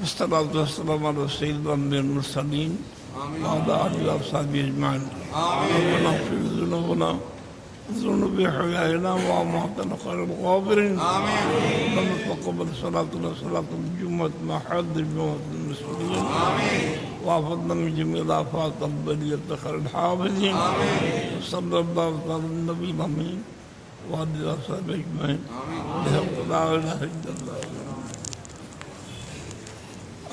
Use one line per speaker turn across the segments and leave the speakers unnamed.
والصلاة والسلام على سيد الأنبياء المرسلين وعلى آله وأصحابه أجمعين ربنا اغفر ذنوبنا ذنوب حيائنا وأمواتنا خير الغافرين. ربنا تقبل صلاتنا صلاة الجمعة مع حد الجمعة المسلمين. وافضنا من جميع الآفات البلية خير الحافظين. صلى الله على النبي الأمين. وعلى أصحابه أجمعين. بحق لا إله إلا الله.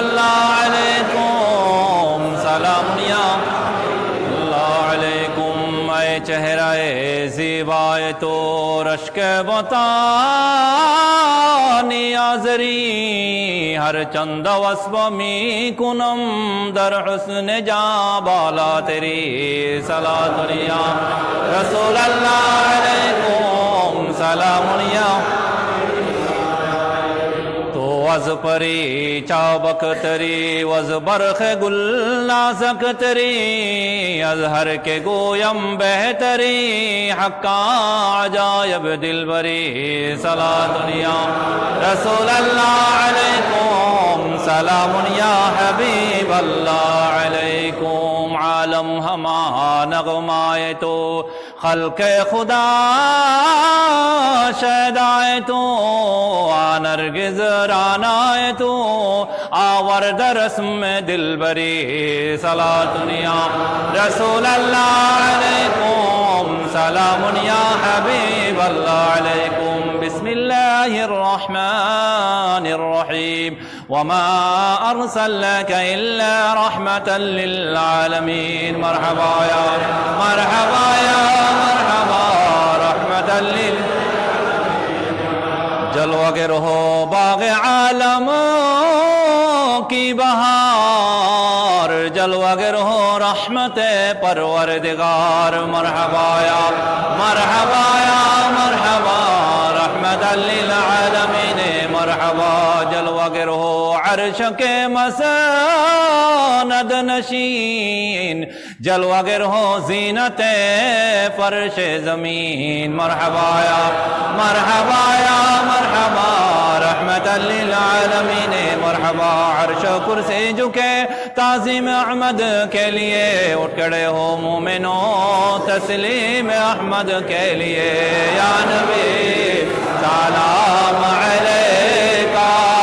رسول الله عليكم. سلام يا اللہ علیکم اے چہرہ زیبائے تو رشک بتا نیازری ہر چند وصف می کنم در حسن جا، بالا تیری صلاة یا رسول اللہ. پری چابک تری وز برخ گل نازک تری از ہر کے گویم بہتری حقا عجائب دل بری سلا دنیا رسول اللہ علیکم سلام یا حبیب اللہ علیکم عالم ہما نغمائے تو خلق خدا شدائے تو آنرگز رانا رانائے تو آورد رسم دل بری صلاة دنیا رسول اللہ علیکم سلام یا حبیب اللہ علیکم بسم الله الرحمن الرحيم وما أرسلناك إلا رحمة للعالمين مرحبا يا مرحبا يا مرحبا رحمة लाल वगैर हो बाग आलम की बहार जल वगैर हो रहमत परवर दिगार मरहबाया मरहबाया मरहबा रहमत आलमी ने मरहबा जल वगैर हो अर्श के मसा مساند نشین جلوہ گر ہو زینت فرش زمین۔ مرحبا یا مرحبا یا، مرحبا، رحمت للعالمین۔ مرحبا، عرش و کرسی جھکے تعظیم احمد کے لیے۔ اٹھ ہو مومنو، تسلیم احمد کے لیے۔ یا نبی، سلام علیکہ۔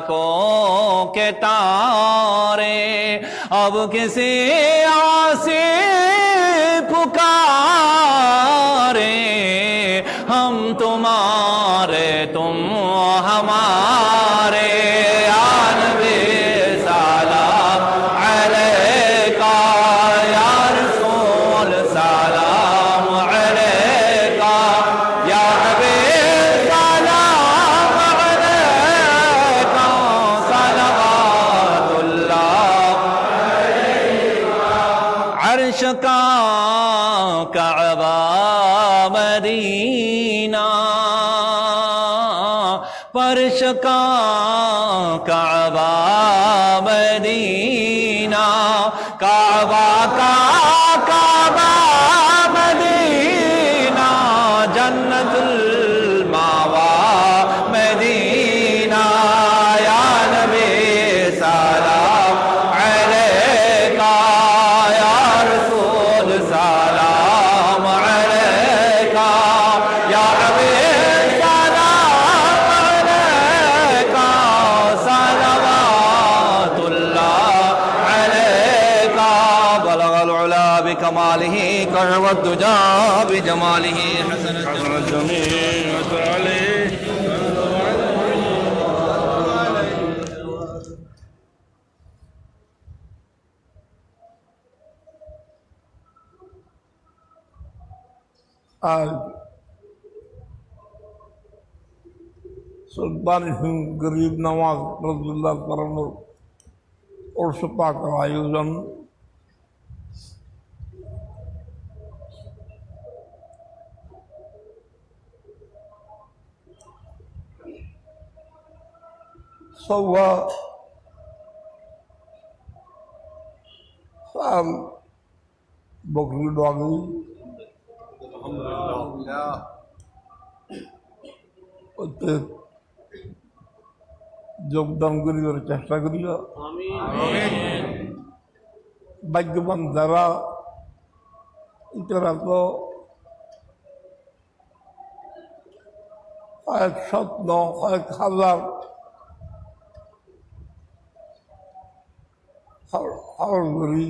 को के तारे अब किसी आसी पुकारे हम तुम्हारे तुम हमारे কাবা মদিনা কাবা কাবা والدجى بجماله حسن
الجميع عليه سلطان غریب نواز رضی اللہ تعالیٰ اور سپاہ کا آیوزن সৌভা সাল বকরি ডগি যোগদান করিবার চেষ্টা করিয়া ভাগ্যবান যারা ইতারা তো কয়েক শত কয়েক হাজার সকল করি।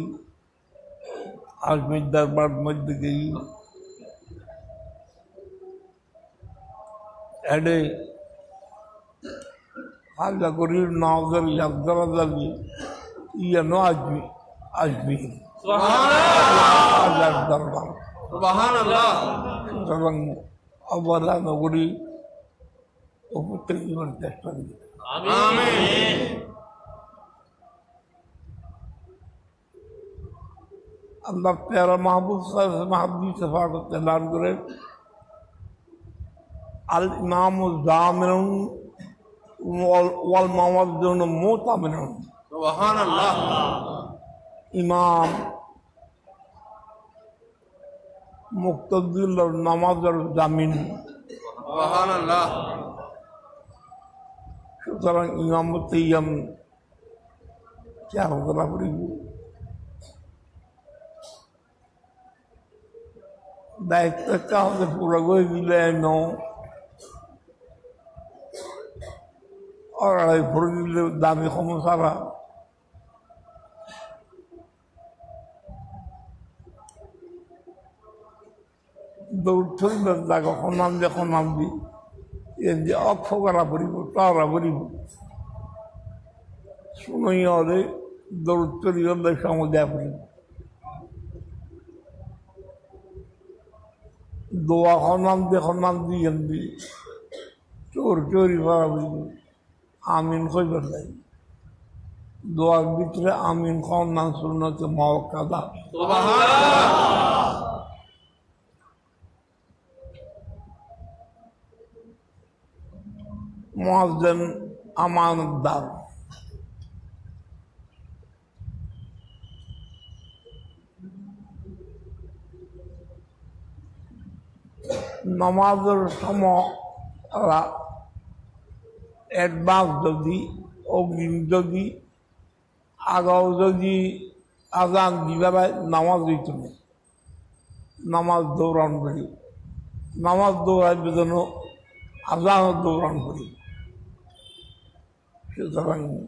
আজমির দরবার মধ্যে গেলি এডে হাজা করি নাজর ইয়াবদারা দাবি ইয়া নো আজমি আজমি হাজার দরবার। সুতরাং অবদান করি উপত্যকা চেষ্টা করি। আল্লাহ পেয়ারা মাহবুব মাহবুব সাফাকত দান করেন। আল ইমাম দামিনুন ওয়াল মামাদুন মুতামিনুন
সুবহানাল্লাহ।
ইমাম মুক্তদুল নামাজের জামিন। সুতরাং ইমাম ইয়াম কে করা দায়িত্ব কাউকে পুরো করে দিলে ন অড়াই ভরে দিলে দামি সমস্যারা দৌড় থইবেন তাকে সন্মান দিয়ে সন্মান দি যে অক্ষ করা পড়িব তারা পড়িব শুনই হলে দৌড় তৈরি পড়িব দোয়া খনাম দে খনাম দি দি। চোর চোরি করা বুঝবি আমিন কইবার যাই। দোয়ার ভিতরে আমিন খনাম শুনতে মহকাদা
মহাজন
আমানত দার নামাজের সময় অ্যাডভান্স যদি, অগ্রিম যদি, আগাও যদি আজান দিবার নামাজ দিত নামাজ দৌড়ান করি। নামাজ দৌড়াইবে যেন আজান দৌড়ান করি। সুতরাং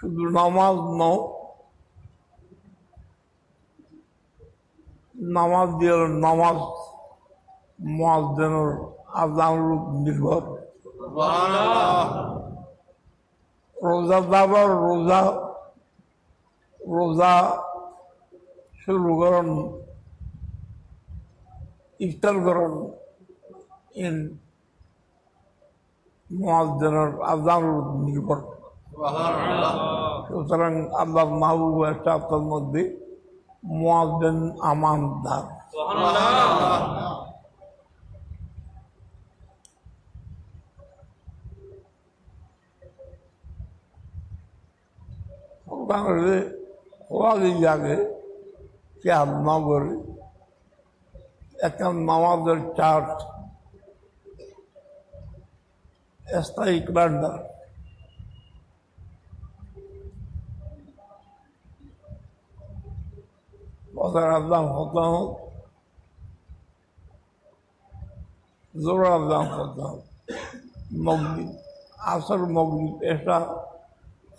শুধু নামাজ নও নামাজ দিয়ে নামাজ মোয়াজ্জেনের আল্লাহর নির্ভর।
রোজা
দাবার রোজা রোজা শুরু করেন, ইফতার করেন ইন মোয়াজ্জেনের আল্লাহর নির্ভর। সুতরাং আল্লাহ মাহবুব একটা আত্মার মধ্যে মোয়াজ্জিন আমানদার বাঙালি মামাদের চার্চ স্থায়ী কমান্ডার ওদের আদাম হতাম জোর আদাম হতাম মগরিব আসর মগরিব এসা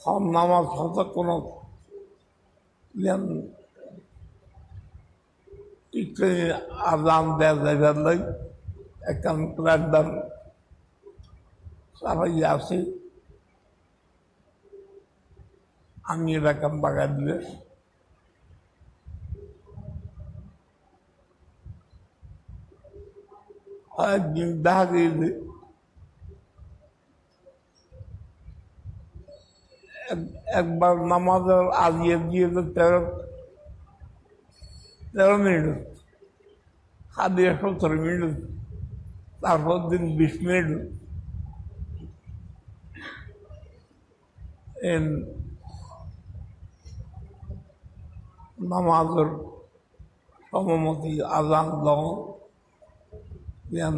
সব নামাজ হতো কোনো একটু আজান দেওয়া যাইবার লাই একখান প্ল্যান্ডার চালাই আছি আমি এরকম বাগা দিলে এক- একবার নামাজের আজিয়ে দিয়েছে তেরো তেরো মিনিট হাদিয়ে সতেরো মিনিট তারপর দিন বিশ মিনিট নামাজের সমমতি আজান দাও দেন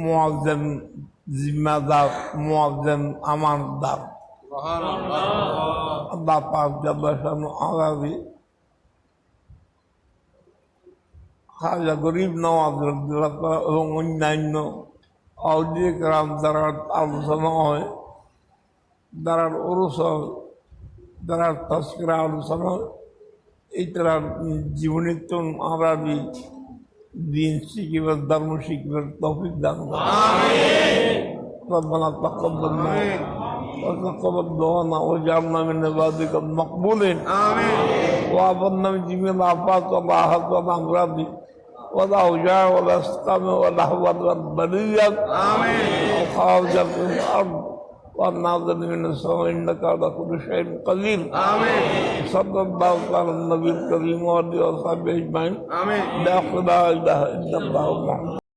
মোয়াজ্জেন জিম্মাদার মোয়াজ্জেন আমানদার আল্লাহ পাক জব্বাসান আগাবি। খাজা গরিব নওয়াজ এবং অন্যান্য আউলিয়া কেরাম দ্বারা আলোচনা হয় দ্বারার ওরস দ্বারার তস্করা আলোচনা হয় এই তারা জীবনীত্ব আরবি دين شكبر درب شكبر توفيق دعنا ربنا تقبل منا. وتقبل دعانا واجعلنا من عبادك المقبولين. وعافنا من جميع الآفات والآهات والأمراض. ولا وجاع ولا سقم ولا حول ولا بلية
آمين
وخارج الأرض. وعنا من السماء انك على كل شيء قدير
امين
صلى الله على النبي الكريم وعلى اصحابه اجمعين
امين
لا اله الا الله